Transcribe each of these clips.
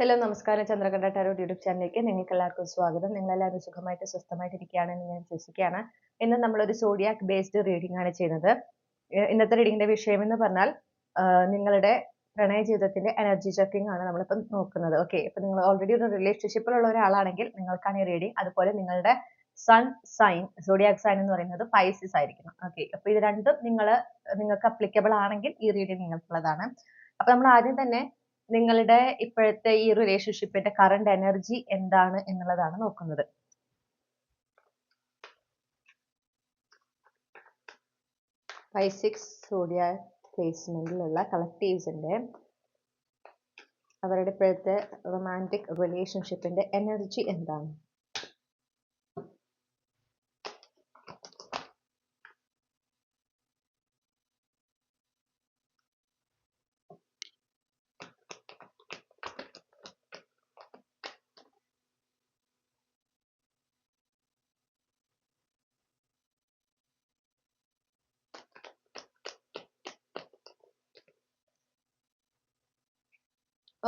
Hello നമസ്കാരം. Chandrakantha tarot YouTube ചാനലിലേക്ക് നിങ്ങൾക്ക് എല്ലാവർക്കും സ്വാഗതം. നിങ്ങൾ എല്ലാവരും സുഖമായിട്ട് സ്വസ്ഥമായിട്ട് ഇരിക്കുകയാണെന്ന് ഞാൻ വിശ്വസിക്കുകയാണ്. ഇന്ന് നമ്മളൊരു സോഡിയാക് ബേസ്ഡ് റീഡിംഗ് ആണ് ചെയ്യുന്നത്. ഇന്നത്തെ റീഡിങ്ങിന്റെ വിഷയം എന്ന് പറഞ്ഞാൽ നിങ്ങളുടെ പ്രണയ ജീവിതത്തിന്റെ എനർജി ചെക്കിംഗ് ആണ് നമ്മളിപ്പം നോക്കുന്നത്. ഓക്കെ ഇപ്പൊ നിങ്ങൾ ഓൾറെഡി ഒരു റിലേഷൻഷിപ്പിലുള്ള ഒരാളാണെങ്കിൽ നിങ്ങൾക്കാണ് ഈ റീഡിംഗ് അതുപോലെ നിങ്ങളുടെ സൺ സൈൻ സോഡിയാക് സൈൻ എന്ന് പറയുന്നത് പൈസിസ് ആയിരിക്കണം. ഓക്കെ അപ്പൊ ഇത് രണ്ടും നിങ്ങൾ നിങ്ങൾക്ക് അപ്ലിക്കബിൾ ആണെങ്കിൽ ഈ റീഡിംഗ് നിങ്ങൾക്കുള്ളതാണ്. അപ്പൊ നമ്മൾ ആദ്യം തന്നെ നിങ്ങളുടെ ഇപ്പോഴത്തെ ഈ റിലേഷൻഷിപ്പിന്റെ കറണ്ട് എനർജി എന്താണ് എന്നുള്ളതാണ് നോക്കുന്നത്. ഫൈവ് സിക്സ് സോഡിയ പ്ലേസ്മെന്റിലുള്ള കളക്ടീവ്സിന്റെ അവരുടെ ഇപ്പോഴത്തെ റൊമാന്റിക് റിലേഷൻഷിപ്പിന്റെ എനർജി എന്താണ്?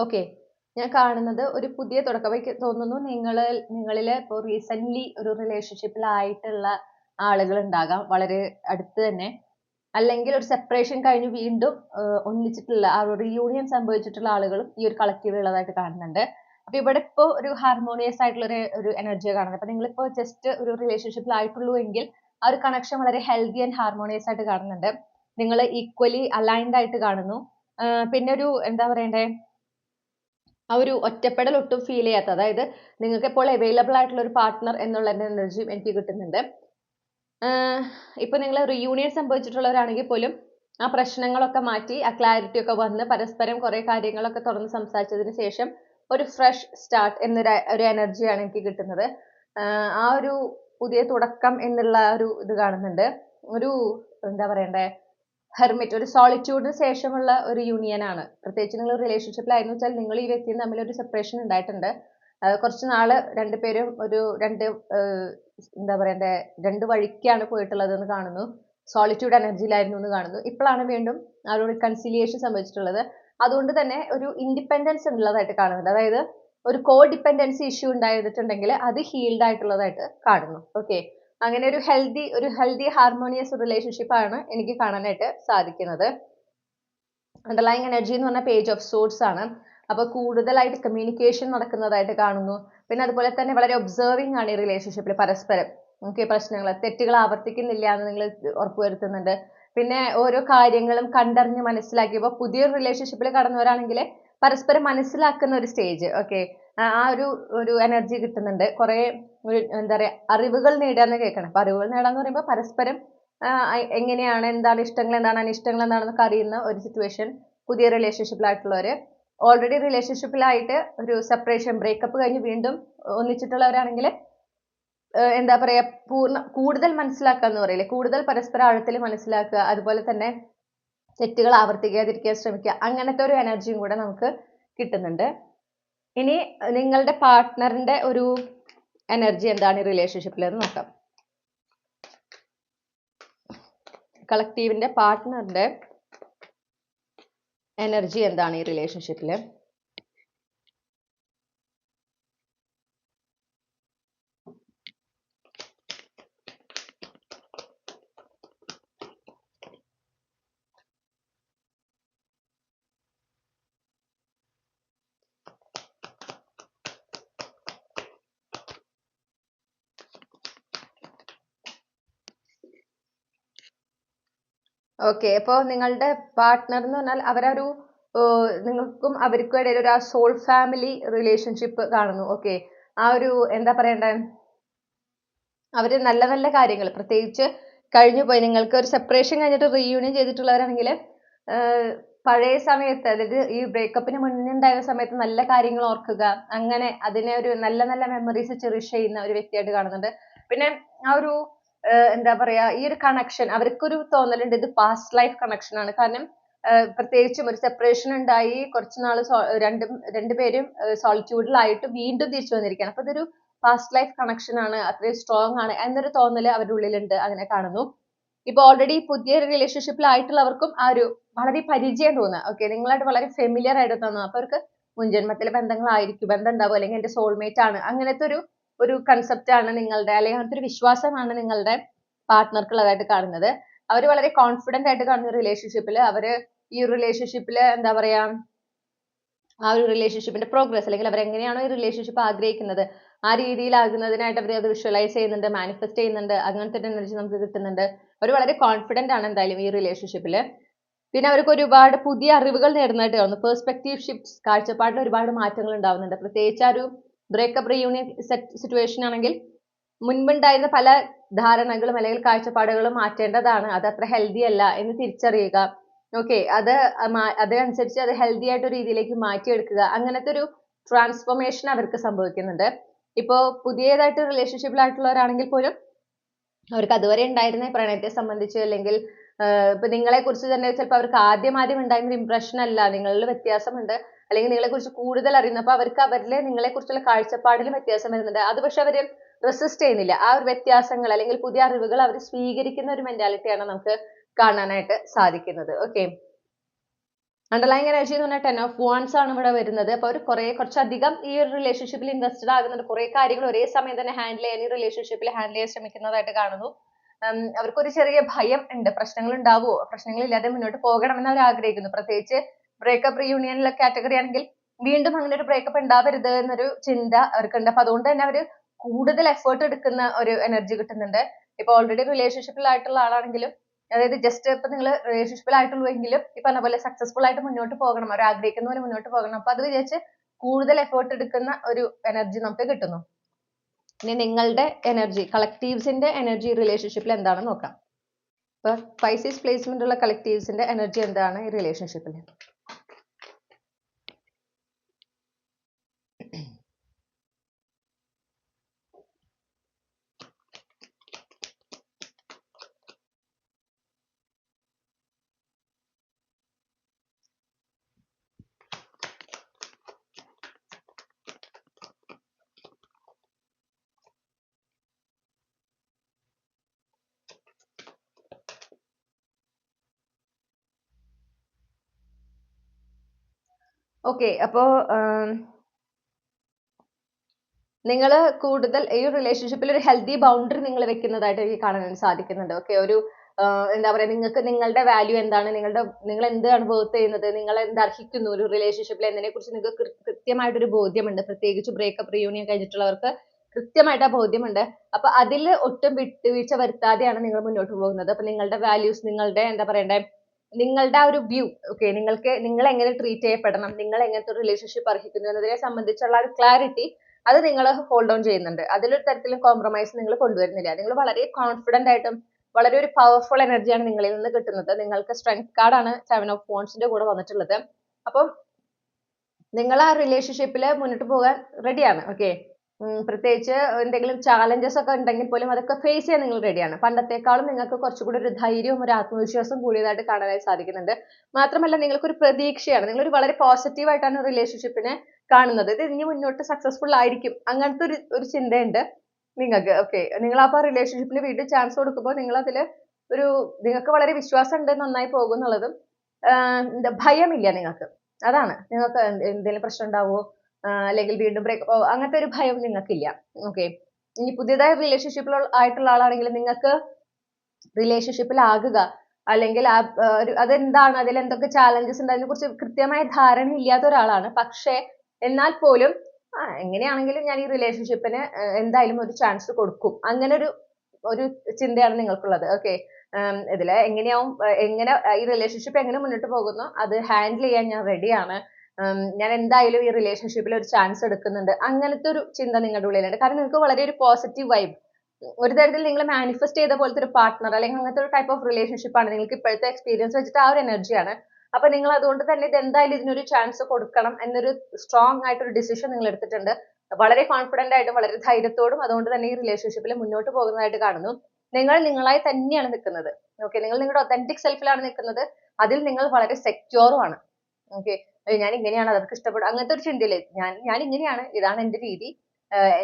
ഓക്കെ ഞാൻ കാണുന്നത് ഒരു പുതിയ തുടക്കം. തോന്നുന്നു നിങ്ങൾ നിങ്ങളിൽ ഇപ്പോൾ റീസെന്റ്ലി ഒരു റിലേഷൻഷിപ്പിലായിട്ടുള്ള ആളുകൾ ഉണ്ടാകാം. വളരെ അടുത്ത് തന്നെ. അല്ലെങ്കിൽ ഒരു സെപ്പറേഷൻ കഴിഞ്ഞ് വീണ്ടും ഒന്നിച്ചിട്ടുള്ള ആ ഒരു റീയൂണിയൻ സംഭവിച്ചിട്ടുള്ള ആളുകളും ഈ ഒരു കളക്റ്റീവ് ഉള്ളതായിട്ട് കാണുന്നുണ്ട്. അപ്പൊ ഇവിടെ ഇപ്പോൾ ഒരു ഹാർമോണിയസ് ആയിട്ടുള്ള ഒരു ഒരു എനർജിയാണ് കാണുന്നത്. അപ്പൊ നിങ്ങളിപ്പോൾ ജസ്റ്റ് ഒരു റിലേഷൻഷിപ്പിലായിട്ടുള്ളൂ എങ്കിൽ ആ ഒരു കണക്ഷൻ വളരെ ഹെൽത്തി ആൻഡ് ഹാർമോണിയസ് ആയിട്ട് കാണുന്നുണ്ട്. നിങ്ങൾ ഈക്വലി അലൈൻഡ് ആയിട്ട് കാണുന്നു. പിന്നെ ഒരു എന്താ പറയണ്ടേ? ആ ഒരു ഒറ്റപ്പെടൽ ഒട്ടും ഫീൽ ചെയ്യാത്ത അതായത് നിങ്ങൾക്ക് ഇപ്പോൾ അവൈലബിൾ ആയിട്ടുള്ള ഒരു പാർട്ട്ണർ എന്നുള്ള എനർജിയും എനിക്ക് കിട്ടുന്നുണ്ട്. ഇപ്പൊ നിങ്ങൾ റിയൂണിയൻ സംഭവിച്ചിട്ടുള്ളവരാണെങ്കിൽ പോലും ആ പ്രശ്നങ്ങളൊക്കെ മാറ്റി ആ ക്ലാരിറ്റി ഒക്കെ വന്ന് പരസ്പരം കുറെ കാര്യങ്ങളൊക്കെ തുറന്ന് സംസാരിച്ചതിന് ശേഷം ഒരു ഫ്രഷ് സ്റ്റാർട്ട് എന്നൊരു ഒരു എനർജിയാണ് എനിക്ക് കിട്ടുന്നത്. ആ ഒരു പുതിയ തുടക്കം എന്നുള്ള ഒരു ഇത് കാണുന്നുണ്ട്. ഒരു എന്താ പറയണ്ടേ? ഹെർമിറ്റ് ഒരു സോളിറ്റ്യൂഡിന് ശേഷമുള്ള ഒരു യൂണിയൻ ആണ് പ്രത്യേകിച്ച് നിങ്ങൾ റിലേഷൻഷിപ്പിലായിരുന്നു വെച്ചാൽ നിങ്ങൾ ഈ വ്യക്തിയും തമ്മിൽ ഒരു സെപ്പറേഷൻ ഉണ്ടായിട്ടുണ്ട്. കുറച്ച് നാൾ രണ്ടുപേരും ഒരു രണ്ട് എന്താ പറയണ്ടേ രണ്ട് വഴിക്കാണ് പോയിട്ടുള്ളത് എന്ന് കാണുന്നു. സോളിറ്റ്യൂഡ് എനർജിയിലായിരുന്നു എന്ന് കാണുന്നു. ഇപ്പോഴാണ് വീണ്ടും ആ ഒരു റിക്കൺസിലിയേഷൻ സംഭവിച്ചിട്ടുള്ളത്. അതുകൊണ്ട് തന്നെ ഒരു ഇൻഡിപെൻഡൻസ് ഉള്ളതായിട്ട് കാണുന്നുണ്ട്. അതായത് ഒരു കോ ഡിപ്പെൻഡൻസി ഇഷ്യൂ ഉണ്ടായിട്ടുണ്ടെങ്കിൽ അത് ഹീൽഡ് ആയിട്ടുള്ളതായിട്ട് കാണുന്നു. ഓക്കെ അങ്ങനെ ഒരു ഹെൽത്തി ഒരു ഹെൽത്തി ഹാർമോണിയസ് റിലേഷൻഷിപ്പ് ആണ് എനിക്ക് കാണാനായിട്ട് സാധിക്കുന്നത്. അണ്ടർലൈങ് എനർജി എന്ന് പറഞ്ഞ പേജ് ഓഫ് സോർട്സ് ആണ്. അപ്പോൾ കൂടുതലായിട്ട് കമ്മ്യൂണിക്കേഷൻ നടക്കുന്നതായിട്ട് കാണുന്നു. പിന്നെ അതുപോലെ തന്നെ വളരെ ഒബ്സർവിങ് ആണ് ഈ റിലേഷൻഷിപ്പിൽ പരസ്പരം. ഓക്കെ പ്രശ്നങ്ങൾ. തെറ്റുകൾ ആവർത്തിക്കുന്നില്ല എന്ന് നിങ്ങൾ ഉറപ്പുവരുത്തുന്നുണ്ട് പിന്നെ ഓരോ കാര്യങ്ങളും കണ്ടറിഞ്ഞ് മനസ്സിലാക്കിയപ്പോൾ പുതിയൊരു റിലേഷൻഷിപ്പിൽ കടന്നവരാണെങ്കിൽ പരസ്പരം മനസ്സിലാക്കുന്ന ഒരു സ്റ്റേജ് ഓക്കെ ആ ഒരു ഒരു എനർജി കിട്ടുന്നുണ്ട്. കുറേ ഒരു എന്താ പറയാ അറിവുകൾ നേടാന്ന് കേൾക്കണം. അപ്പൊ അറിവുകൾ നേടാന്ന് പറയുമ്പോൾ പരസ്പരം എങ്ങനെയാണ് എന്താണ് ഇഷ്ടങ്ങൾ എന്താണ് അനിഷ്ടങ്ങൾ എന്താണെന്നൊക്കെ അറിയുന്ന ഒരു സിറ്റുവേഷൻ പുതിയ റിലേഷൻഷിപ്പിലായിട്ടുള്ളവര് ഓൾറെഡി റിലേഷൻഷിപ്പിലായിട്ട് ഒരു സെപ്പറേഷൻ ബ്രേക്കപ്പ് കഴിഞ്ഞ് വീണ്ടും ഒന്നിച്ചിട്ടുള്ളവരാണെങ്കിൽ എന്താ പറയാ പൂർണ കൂടുതൽ മനസ്സിലാക്കുക എന്ന് പറയില്ലേ? കൂടുതൽ പരസ്പര ആഴത്തിൽ മനസ്സിലാക്കുക അതുപോലെ തന്നെ തെറ്റുകൾ ആവർത്തിക്കാതിരിക്കാൻ ശ്രമിക്കുക അങ്ങനത്തെ ഒരു എനർജിയും കൂടെ നമുക്ക് കിട്ടുന്നുണ്ട്. ഇനി നിങ്ങളുടെ പാർട്ട്ണറിന്റെ ഒരു എനർജി എന്താണ് ഈ റിലേഷൻഷിപ്പിൽ എന്ന് നോക്കാം. കളക്റ്റീവിന്റെ പാർട്ട്ണറിന്റെ എനർജി എന്താണ് ഈ റിലേഷൻഷിപ്പിൽ ഓക്കെ അപ്പോൾ നിങ്ങളുടെ പാർട്ട്ണർ എന്ന് പറഞ്ഞാൽ അവരൊരു നിങ്ങൾക്കും അവർക്കും ഇടയിൽ ഒരു ആ സോൾ ഫാമിലി റിലേഷൻഷിപ്പ് കാണുന്നു. ഓക്കെ ആ ഒരു എന്താ പറയണ്ടേ? അവർ നല്ല നല്ല കാര്യങ്ങൾ പ്രത്യേകിച്ച് കഴിഞ്ഞു പോയി. നിങ്ങൾക്ക് ഒരു സെപ്പറേഷൻ കഴിഞ്ഞിട്ട് റീയൂണിയൻ ചെയ്തിട്ടുള്ളവരാണെങ്കിൽ പഴയ സമയത്ത് അതായത് ഈ ബ്രേക്കപ്പിന് മുന്നേ ഉണ്ടായിരുന്ന സമയത്ത് നല്ല കാര്യങ്ങൾ ഓർക്കുക. അങ്ങനെ അതിനെ ഒരു നല്ല നല്ല മെമ്മറീസ് ചെറിഷ് ചെയ്യുന്ന ഒരു വ്യക്തിയായിട്ട് കാണുന്നുണ്ട്. പിന്നെ ആ ഒരു എന്താ പറയാ ഈ ഒരു കണക്ഷൻ അവർക്കൊരു തോന്നലുണ്ട്. ഇത് പാസ്റ്റ് ലൈഫ് കണക്ഷൻ ആണ്. കാരണം പ്രത്യേകിച്ചും ഒരു സെപ്പറേഷൻ ഉണ്ടായി കുറച്ച് നാൾ രണ്ടും രണ്ടുപേരും ആയിട്ട് വീണ്ടും തിരിച്ചു വന്നിരിക്കുകയാണ്. അപ്പൊ ഇതൊരു പാസ്റ്റ് ലൈഫ് കണക്ഷൻ ആണ്. അത്രയും സ്ട്രോങ് ആണ് എന്നൊരു തോന്നൽ അവരുടെ ഉള്ളിലുണ്ട്. അങ്ങനെ കാണുന്നു. ഇപ്പൊ ഓൾറെഡി പുതിയ റിലേഷൻഷിപ്പിൽ ആയിട്ടുള്ളവർക്കും ആ ഒരു വളരെ പരിചയം തോന്നുക ഓക്കെ നിങ്ങളായിട്ട് വളരെ ഫെമിലിയർ ആയിട്ട് തോന്നുക അപ്പൊ അവർക്ക് മുൻജന്മത്തിലെ ബന്ധങ്ങളായിരിക്കും. ബന്ധം ഉണ്ടാവും. അല്ലെങ്കിൽ എന്റെ സോൾമേറ്റ് ആണ്. അങ്ങനത്തെ ഒരു ഒരു കൺസെപ്റ്റ് ആണ് നിങ്ങളുടെ അല്ലെങ്കിൽ അങ്ങനത്തെ ഒരു വിശ്വാസമാണ് നിങ്ങളുടെ പാർട്ട്ണർക്കുള്ളതായിട്ട് കാണുന്നത്. അവർ വളരെ കോൺഫിഡന്റ് ആയിട്ട് കാണുന്ന റിലേഷൻഷിപ്പിൽ അവർ ഈ ഒരു റിലേഷൻഷിപ്പിൽ എന്താ പറയാ ആ ഒരു റിലേഷൻഷിപ്പിന്റെ പ്രോഗ്രസ് അല്ലെങ്കിൽ അവർ എങ്ങനെയാണോ ഈ റിലേഷൻഷിപ്പ് ആഗ്രഹിക്കുന്നത് ആ രീതിയിലാകുന്നതിനായിട്ട് അവർ അത് വിഷ്വലൈസ് ചെയ്യുന്നുണ്ട് മാനിഫെസ്റ്റ് ചെയ്യുന്നുണ്ട് അങ്ങനത്തെ ഒരു എനർജി നമുക്ക് കിട്ടുന്നുണ്ട്. അവർ വളരെ കോൺഫിഡന്റ് ആണ് എന്തായാലും ഈ റിലേഷൻഷിപ്പിൽ പിന്നെ അവർക്ക് ഒരുപാട് പുതിയ അറിവുകൾ നേടുന്നതായിട്ട് കാണുന്നു. പെർസ്പെക്റ്റീവ് ഷിഫ്റ്റ്സ് കാഴ്ചപ്പാടിൽ ഒരുപാട് മാറ്റങ്ങൾ ഉണ്ടാവുന്നുണ്ട്. പ്രത്യേകിച്ച് ആ ഒരു ബ്രേക്കപ്പ് റീയൂണിയൻ സിറ്റുവേഷൻ ആണെങ്കിൽ മുൻപുണ്ടായിരുന്ന പല ധാരണകളും അല്ലെങ്കിൽ കാഴ്ചപ്പാടുകളും മാറ്റേണ്ടതാണ്. അത് അത്ര ഹെൽത്തി അല്ല എന്ന് തിരിച്ചറിയുക. ഓക്കെ അത് അതനുസരിച്ച് അത് ഹെൽത്തി ആയിട്ട് ഒരു രീതിയിലേക്ക് മാറ്റിയെടുക്കുക. അങ്ങനത്തെ ഒരു ട്രാൻസ്ഫോർമേഷൻ അവർക്ക് സംഭവിക്കുന്നുണ്ട്. ഇപ്പോൾ പുതിയതായിട്ട് റിലേഷൻഷിപ്പിലായിട്ടുള്ളവരാണെങ്കിൽ പോലും അവർക്ക് അതുവരെ ഉണ്ടായിരുന്ന പ്രണയത്തെ സംബന്ധിച്ച് അല്ലെങ്കിൽ ഇപ്പൊ നിങ്ങളെ കുറിച്ച് തന്നെ ചിലപ്പോൾ അവർക്ക് ആദ്യം ആദ്യം ഉണ്ടായിരുന്ന ഇംപ്രഷൻ അല്ല. നിങ്ങളിൽ വ്യത്യാസമുണ്ട്. അല്ലെങ്കിൽ നിങ്ങളെക്കുറിച്ച് കൂടുതൽ അറിയുന്നു അപ്പൊ അവർക്ക് അവരിലെ നിങ്ങളെ കുറിച്ചുള്ള കാഴ്ചപ്പാടിലും വ്യത്യാസം വരുന്നുണ്ട്. അത് പക്ഷെ അവർ റെസിസ്റ്റ് ചെയ്യുന്നില്ല. ആ ഒരു വ്യത്യാസങ്ങൾ അല്ലെങ്കിൽ പുതിയ അറിവുകൾ അവർ സ്വീകരിക്കുന്ന ഒരു മെന്റാലിറ്റിയാണ് നമുക്ക് കാണാനായിട്ട് സാധിക്കുന്നത്. ഓക്കെ അണ്ടർലൈങ് എനർജി എന്ന് പറഞ്ഞാൽ ടെൻ ഓഫ് വൺസ് ആണ് ഇവിടെ വരുന്നത്. അപ്പോൾ അവർ കുറെ കുറച്ചധികം ഈ ഒരു റിലേഷൻഷിപ്പിൽ ഇൻവെസ്റ്റഡ് ആകുന്നുണ്ട്. കുറെ കാര്യങ്ങൾ ഒരേ സമയം തന്നെ ഹാൻഡിൽ ചെയ്യാൻ ഈ റിലേഷൻഷിപ്പിൽ ഹാൻഡിൽ ചെയ്യാൻ ശ്രമിക്കുന്നതായിട്ട് കാണുന്നു. അവർക്കൊരു ചെറിയ ഭയം ഉണ്ട്. പ്രശ്നങ്ങൾ ഉണ്ടാവുമോ? പ്രശ്നങ്ങൾ ഇല്ലാതെ മുന്നോട്ട് പോകണമെന്ന് അവർ ആഗ്രഹിക്കുന്നു. പ്രത്യേകിച്ച് ബ്രേക്കപ്പ് റീയൂണിയനിലെ കാറ്റഗറി ആണെങ്കിൽ വീണ്ടും അങ്ങനെ ഒരു ബ്രേക്കപ്പ് ഉണ്ടാവരുത് എന്നൊരു ചിന്ത അവർക്കുണ്ട്. അപ്പൊ അതുകൊണ്ട് തന്നെ അവർ കൂടുതൽ എഫേർട്ട് എടുക്കുന്ന ഒരു എനർജി കിട്ടുന്നുണ്ട്. ഇപ്പൊ ഓൾറെഡി റിലേഷൻഷിപ്പിൽ ആയിട്ടുള്ള ആളാണെങ്കിലും അതായത് ജസ്റ്റ് ഇപ്പൊ നിങ്ങൾ റിലേഷൻഷിപ്പിൽ ആയിട്ടുള്ളൂ എങ്കിലും ഈ പറഞ്ഞ പോലെ സക്സസ്ഫുൾ ആയിട്ട് മുന്നോട്ട് പോകണം അവർ ആഗ്രഹിക്കുന്ന പോലെ മുന്നോട്ട് പോകണം. അപ്പൊ അത് വിചാരിച്ച് കൂടുതൽ എഫേർട്ട് എടുക്കുന്ന ഒരു എനർജി നമുക്ക് കിട്ടുന്നു. ഇനി നിങ്ങളുടെ എനർജി കളക്റ്റീവ്സിന്റെ എനർജി റിലേഷൻഷിപ്പിൽ എന്താണെന്ന് നോക്കാം. ഇപ്പൊ പൈസീസ് പ്ലേസ്മെന്റ് ഉള്ള കളക്റ്റീവ്സിന്റെ എനർജി എന്താണ് ഈ റിലേഷൻഷിപ്പിൽ ഓക്കെ അപ്പോ നിങ്ങൾ കൂടുതൽ ഈ റിലേഷൻഷിപ്പിൽ ഒരു ഹെൽത്തി ബൗണ്ടറി നിങ്ങൾ വെക്കുന്നതായിട്ട് എനിക്ക് കാണാൻ സാധിക്കുന്നുണ്ട്. ഓക്കെ ഒരു എന്താ പറയാ നിങ്ങൾക്ക് നിങ്ങളുടെ വാല്യൂ എന്താണ്? നിങ്ങളുടെ നിങ്ങൾ എന്താണ് വർത്ത് ചെയ്യുന്നത്? നിങ്ങൾ എന്ത് അർഹിക്കുന്നു? ഒരു റിലേഷൻഷിപ്പിൽ എന്നതിനെ കുറിച്ച് നിങ്ങൾക്ക് കൃത്യമായിട്ടൊരു ബോധ്യമുണ്ട്. പ്രത്യേകിച്ച് ബ്രേക്കപ്പ് റിയൂണിയൻ കഴിഞ്ഞിട്ടുള്ളവർക്ക് കൃത്യമായിട്ട് ആ ബോധ്യമുണ്ട്. അപ്പൊ അതിൽ ഒട്ടും വിട്ടുവീഴ്ച വരുത്താതെയാണ് നിങ്ങൾ മുന്നോട്ട് പോകുന്നത്. അപ്പൊ നിങ്ങളുടെ വാല്യൂസ് നിങ്ങളുടെ എന്താ പറയണ്ടേ നിങ്ങളുടെ ആ ഒരു വ്യൂ ഓക്കെ നിങ്ങൾക്ക് നിങ്ങൾ എങ്ങനെ ട്രീറ്റ് ചെയ്യപ്പെടണം നിങ്ങൾ എങ്ങനത്തെ ഒരു റിലേഷൻഷിപ്പ് അർഹിക്കുന്നു എന്നതിനെ സംബന്ധിച്ചുള്ള ഒരു ക്ലാരിറ്റി അത് നിങ്ങൾ ഹോൾഡ് ഓൺ ചെയ്യുന്നുണ്ട്. അതിലൊരു തരത്തിലും കോംപ്രമൈസ് നിങ്ങൾ കൊണ്ടുവരുന്നില്ല. നിങ്ങൾ വളരെ കോൺഫിഡന്റ് ആയിട്ടും വളരെ ഒരു പവർഫുൾ എനർജിയാണ് നിങ്ങളിൽ നിന്ന് കിട്ടുന്നത്. നിങ്ങൾക്ക് സ്ട്രെങ്ത് കാർഡാണ് സെവൻ ഓഫ് ഫോൺസിന്റെ കൂടെ വന്നിട്ടുള്ളത്. അപ്പം നിങ്ങൾ ആ റിലേഷൻഷിപ്പിൽ മുന്നോട്ട് പോകാൻ റെഡിയാണ് ഓക്കെ പ്രത്യേകിച്ച് എന്തെങ്കിലും ചാലഞ്ചസ് ഒക്കെ ഉണ്ടെങ്കിൽ പോലും അതൊക്കെ ഫേസ് ചെയ്യാൻ നിങ്ങൾ റെഡിയാണ് പണ്ടത്തേക്കാളും നിങ്ങൾക്ക് കുറച്ചുകൂടി ഒരു ധൈര്യവും ഒരു ആത്മവിശ്വാസവും കൂടിയതായിട്ട് കാണാനായി സാധിക്കുന്നുണ്ട്. മാത്രമല്ല നിങ്ങൾക്ക് ഒരു പ്രതീക്ഷയാണ്. ഒരു വളരെ പോസിറ്റീവ് ആയിട്ടാണ് റിലേഷൻഷിപ്പിനെ കാണുന്നത്. ഇത് ഇനി മുന്നോട്ട് സക്സസ്ഫുൾ ആയിരിക്കും. അങ്ങനത്തെ ഒരു ഒരു ചിന്തയുണ്ട് നിങ്ങൾക്ക്. ഓക്കെ നിങ്ങൾ അപ്പോൾ ആ റിലേഷൻഷിപ്പിന് വീണ്ടും ചാൻസ് കൊടുക്കുമ്പോൾ നിങ്ങൾ അതിൽ ഒരു നിങ്ങൾക്ക് വളരെ വിശ്വാസം ഉണ്ട് നന്നായി പോകും എന്നുള്ളതും ഭയമില്ല നിങ്ങൾക്ക്. അതാണ്. നിങ്ങൾക്ക് എന്തെങ്കിലും പ്രശ്നം ഉണ്ടാവുമോ? അല്ലെങ്കിൽ വീണ്ടും ബ്രേക്ക് അങ്ങനത്തെ ഒരു ഭയം നിങ്ങൾക്കില്ല. ഓക്കെ ഇനി പുതിയതായി റിലേഷൻഷിപ്പിൽ ആയിട്ടുള്ള ആളാണെങ്കിൽ നിങ്ങൾക്ക് റിലേഷൻഷിപ്പിലാകുക അല്ലെങ്കിൽ ആ ആ, ഒരു അതെന്താണ്? അതിൽ എന്തൊക്കെ ചാലഞ്ചസ് ഉണ്ട്? അതിനെ കുറിച്ച് കൃത്യമായ ധാരണ ഇല്ലാത്ത ഒരാളാണ്. പക്ഷേ എന്നാൽ പോലും എങ്ങനെയാണെങ്കിലും ഞാൻ ഈ റിലേഷൻഷിപ്പിന് എന്തായാലും ഒരു ചാൻസ് കൊടുക്കും. അങ്ങനെ ഒരു ഒരു ചിന്തയാണ് നിങ്ങൾക്കുള്ളത്. ഓക്കെ ഇതിൽ എങ്ങനെയാവും എങ്ങനെ ഈ റിലേഷൻഷിപ്പ് എങ്ങനെ മുന്നോട്ട് പോകുന്നു അത് ഹാൻഡിൽ ചെയ്യാൻ ഞാൻ റെഡിയാണ് ഞാൻ എന്തായാലും ഈ റിലേഷൻഷിപ്പിൽ ഒരു ചാൻസ് എടുക്കുന്നുണ്ട്. അങ്ങനത്തെ ഒരു ചിന്ത നിങ്ങളുടെ ഉള്ളിലുണ്ട്. കാരണം നിങ്ങൾക്ക് വളരെ ഒരു പോസിറ്റീവ് വൈബ് ഒരു തരത്തിൽ നിങ്ങൾ മാനിഫെസ്റ്റ് ചെയ്ത പോലത്തെ ഒരു പാർട്ട്ണർ അല്ലെങ്കിൽ അങ്ങനത്തെ ഒരു ടൈപ്പ് ഓഫ് റിലേഷൻഷിപ്പ് ആണ് നിങ്ങൾക്ക് ഇപ്പോഴത്തെ എക്സ്പീരിയൻസ് വെച്ചിട്ട് ആ ഒരു എനർജിയാണ് അപ്പൊ നിങ്ങൾ അതുകൊണ്ട് തന്നെ ഇത് എന്തായാലും ഇതിനൊരു ചാൻസ് കൊടുക്കണം എന്നൊരു സ്ട്രോങ് ആയിട്ടൊരു ഡിസിഷൻ നിങ്ങൾ എടുത്തിട്ടുണ്ട്. വളരെ കോൺഫിഡന്റ് ആയിട്ടും വളരെ ധൈര്യത്തോടും അതുകൊണ്ട് തന്നെ ഈ റിലേഷൻഷിപ്പിൽ മുന്നോട്ട് പോകുന്നതായിട്ട് കാണുന്നു. നിങ്ങൾ നിങ്ങളായി തന്നെയാണ് നിൽക്കുന്നത്. ഓക്കെ നിങ്ങൾ നിങ്ങളുടെ ഒത്തന്റിക് സെൽഫിലാണ് നിൽക്കുന്നത്. അതിൽ നിങ്ങൾ വളരെ സെക്യൂറും ആണ്. ഓക്കെ ഞാൻ ഇങ്ങനെയാണ് അവർക്ക് ഇഷ്ടപ്പെടും അങ്ങനത്തെ ഒരു ചിന്തയില്ലേ ഞാൻ ഞാൻ ഇങ്ങനെയാണ് ഇതാണ് എന്റെ രീതി.